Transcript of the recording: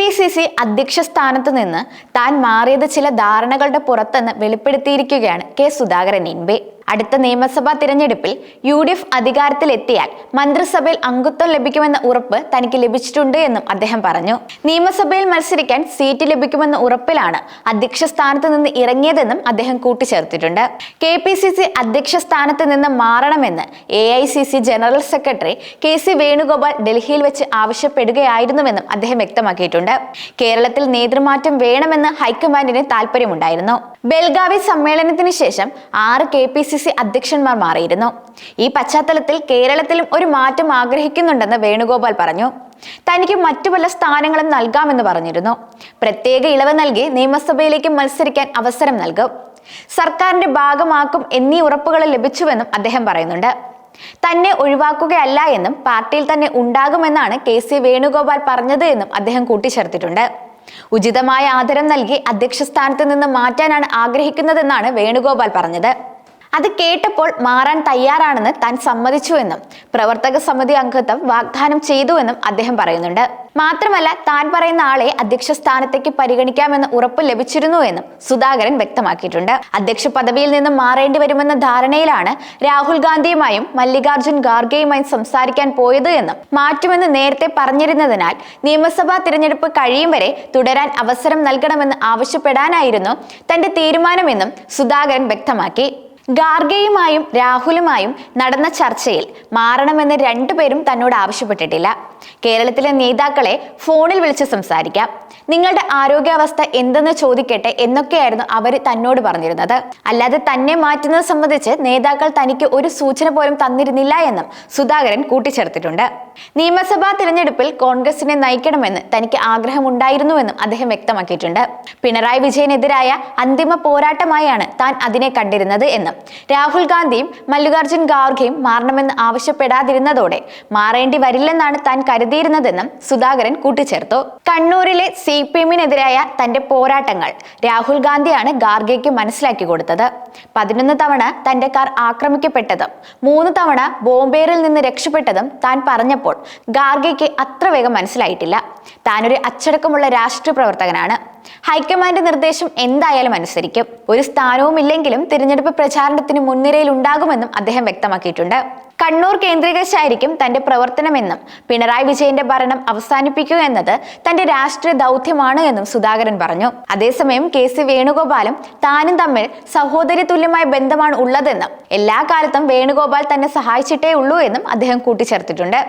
P C C അധ്യക്ഷ സ്ഥാനത്ത് നിന്ന് താൻ മാറിയത് ചില ധാരണകളുടെ പുറത്തെന്ന് വെളിപ്പെടുത്തിയിരിക്കുകയാണ് കെ സുധാകരൻ പി. അടുത്ത നിയമസഭാ തിരഞ്ഞെടുപ്പിൽ യു ഡി എഫ് അധികാരത്തിലെത്തിയാൽ മന്ത്രിസഭയിൽ അംഗത്വം ലഭിക്കുമെന്ന ഉറപ്പ് തനിക്ക് ലഭിച്ചിട്ടുണ്ട് എന്നും അദ്ദേഹം പറഞ്ഞു. നിയമസഭയിൽ മത്സരിക്കാൻ സീറ്റ് ലഭിക്കുമെന്ന ഉറപ്പിലാണ് അധ്യക്ഷ സ്ഥാനത്ത് നിന്ന് ഇറങ്ങിയതെന്നും അദ്ദേഹം കൂട്ടിച്ചേർത്തിട്ടുണ്ട്. കെ പി സി സി അധ്യക്ഷ സ്ഥാനത്ത് നിന്ന് മാറണമെന്ന് A I C C general secretary K C Venugopal ഡൽഹിയിൽ വെച്ച് ആവശ്യപ്പെടുകയായിരുന്നുവെന്നും അദ്ദേഹം വ്യക്തമാക്കിയിട്ടുണ്ട്. കേരളത്തിൽ നേതൃമാറ്റം വേണമെന്ന് ഹൈക്കമാൻഡിന് താല്പര്യമുണ്ടായിരുന്നു ബെൽഗാവി സമ്മേളനത്തിന് ശേഷം ആറ് കെ പി സി സി അധ്യക്ഷന്മാർ മാറിയിരുന്നു. ഈ പശ്ചാത്തലത്തിൽ കേരളത്തിലും ഒരു മാറ്റം ആഗ്രഹിക്കുന്നുണ്ടെന്ന് വേണുഗോപാൽ പറഞ്ഞു. തനിക്ക് മറ്റു പല സ്ഥാനങ്ങളും നൽകാമെന്ന് പറഞ്ഞിരുന്നു. പ്രത്യേക ഇളവ് നൽകി നിയമസഭയിലേക്ക് മത്സരിക്കാൻ അവസരം നൽകും. സർക്കാരിന്റെ ഭാഗമാക്കും എന്നീ ഉറപ്പുകൾ ലഭിച്ചുവെന്നും അദ്ദേഹം പറയുന്നുണ്ട്. തന്നെ ഒഴിവാക്കുകയല്ല എന്നും പാർട്ടിയിൽ തന്നെ ഉണ്ടാകുമെന്നാണ് കെ സി വേണുഗോപാൽ പറഞ്ഞത് എന്നും അദ്ദേഹം കൂട്ടിച്ചേർത്തിട്ടുണ്ട്. ഉചിതമായ ആദരം നൽകി അധ്യക്ഷ സ്ഥാനത്ത് നിന്ന് മാറ്റാനാണ് ആഗ്രഹിക്കുന്നതെന്നാണ് വേണുഗോപാൽ പറഞ്ഞത്. അത് കേട്ടപ്പോൾ മാറാൻ തയ്യാറാണെന്ന് താൻ സമ്മതിച്ചുവെന്നും പ്രവർത്തക സമിതി അംഗത്വം വാഗ്ദാനം ചെയ്തുവെന്നും അദ്ദേഹം പറയുന്നുണ്ട്. മാത്രമല്ല താൻ പറയുന്ന ആളെ അധ്യക്ഷ സ്ഥാനത്തേക്ക് പരിഗണിക്കാമെന്ന് ഉറപ്പ് ലഭിച്ചിരുന്നു എന്നും സുധാകരൻ വ്യക്തമാക്കിയിട്ടുണ്ട്. അധ്യക്ഷ പദവിയിൽ നിന്നും മാറേണ്ടി വരുമെന്ന ധാരണയിലാണ് രാഹുൽ ഗാന്ധിയുമായും മല്ലികാർജുൻ ഖാർഗെയുമായും സംസാരിക്കാൻ പോയത് എന്നും മാറ്റുമെന്ന് നേരത്തെ പറഞ്ഞിരുന്നതിനാൽ നിയമസഭാ തിരഞ്ഞെടുപ്പ് കഴിയും വരെ തുടരാൻ അവസരം നൽകണമെന്ന് ആവശ്യപ്പെടാനായിരുന്നു തന്റെ തീരുമാനമെന്നും സുധാകരൻ വ്യക്തമാക്കി. ഗാർഗെയുമായും രാഹുലുമായും നടന്ന ചർച്ചയിൽ മാറണമെന്ന് രണ്ടുപേരും തന്നോട് ആവശ്യപ്പെട്ടിട്ടില്ല. കേരളത്തിലെ നേതാക്കളെ ഫോണിൽ വിളിച്ച് സംസാരിക്കാം. നിങ്ങളുടെ ആരോഗ്യാവസ്ഥ എന്തെന്ന് ചോദിക്കട്ടെ എന്നൊക്കെയായിരുന്നു അവർ തന്നോട് പറഞ്ഞിരുന്നത്. അല്ലാതെ തന്നെ മാറ്റുന്നത് സംബന്ധിച്ച് നേതാക്കൾ തനിക്ക് ഒരു സൂചന പോലും തന്നിരുന്നില്ല എന്നും സുധാകരൻ കൂട്ടിച്ചേർത്തിട്ടുണ്ട്. നിയമസഭാ തിരഞ്ഞെടുപ്പിൽ കോൺഗ്രസിനെ നയിക്കണമെന്ന് തനിക്ക് ആഗ്രഹമുണ്ടായിരുന്നുവെന്നും അദ്ദേഹം വ്യക്തമാക്കിയിട്ടുണ്ട്. പിണറായി വിജയനെതിരായ അന്തിമ പോരാട്ടമായാണ് താൻ അതിനെ കണ്ടിരുന്നത് എന്നും രാഹുൽ ഗാന്ധിയും മല്ലികാർജുൻ ഖാർഗെയും മാറണമെന്ന് ആവശ്യപ്പെടാതിരുന്നതോടെ മാറേണ്ടി വരില്ലെന്നാണ് താൻ കരുതിയിരുന്നതെന്നും സുധാകരൻ കൂട്ടിച്ചേർത്തു. കണ്ണൂരിലെ സി പി എമ്മിനെതിരായ തന്റെ പോരാട്ടങ്ങൾ രാഹുൽ ഗാന്ധിയാണ് ഖാർഗെയ്ക്ക് മനസ്സിലാക്കി കൊടുത്തത്. പതിനൊന്ന് തവണ തന്റെ കാർ ആക്രമിക്കപ്പെട്ടതും മൂന്ന് തവണ ബോംബേറിൽ നിന്ന് രക്ഷപ്പെട്ടതും താൻ പറഞ്ഞപ്പോൾ ഖാർഗെയ്ക്ക് അത്ര വേഗം മനസ്സിലായിട്ടില്ല. താനൊരു അച്ചടക്കമുള്ള രാഷ്ട്രീയ പ്രവർത്തകനാണ്. ഹൈക്കമാൻഡ് നിർദ്ദേശം എന്തായാലും അനുസരിക്കും. ഒരു സ്ഥാനവും ഇല്ലെങ്കിലും തിരഞ്ഞെടുപ്പ് പ്രചാരണത്തിന് മുൻനിരയിൽ ഉണ്ടാകുമെന്നും അദ്ദേഹം വ്യക്തമാക്കിയിട്ടുണ്ട്. കണ്ണൂർ കേന്ദ്രീകരിച്ചായിരിക്കും തന്റെ പ്രവർത്തനമെന്നും പിണറായി വിജയന്റെ ഭരണം അവസാനിപ്പിക്കുക എന്നത് തന്റെ രാഷ്ട്രീയ ദൗത്യമാണ് എന്നും സുധാകരൻ പറഞ്ഞു. അതേസമയം കെ സി വേണുഗോപാലും താനും തമ്മിൽ സഹോദരി തുല്യമായ ബന്ധമാണ് ഉള്ളതെന്നും എല്ലാ കാലത്തും വേണുഗോപാൽ തന്നെ സഹായിച്ചിട്ടേ ഉള്ളൂ എന്നും അദ്ദേഹം കൂട്ടിച്ചേർത്തിട്ടുണ്ട്.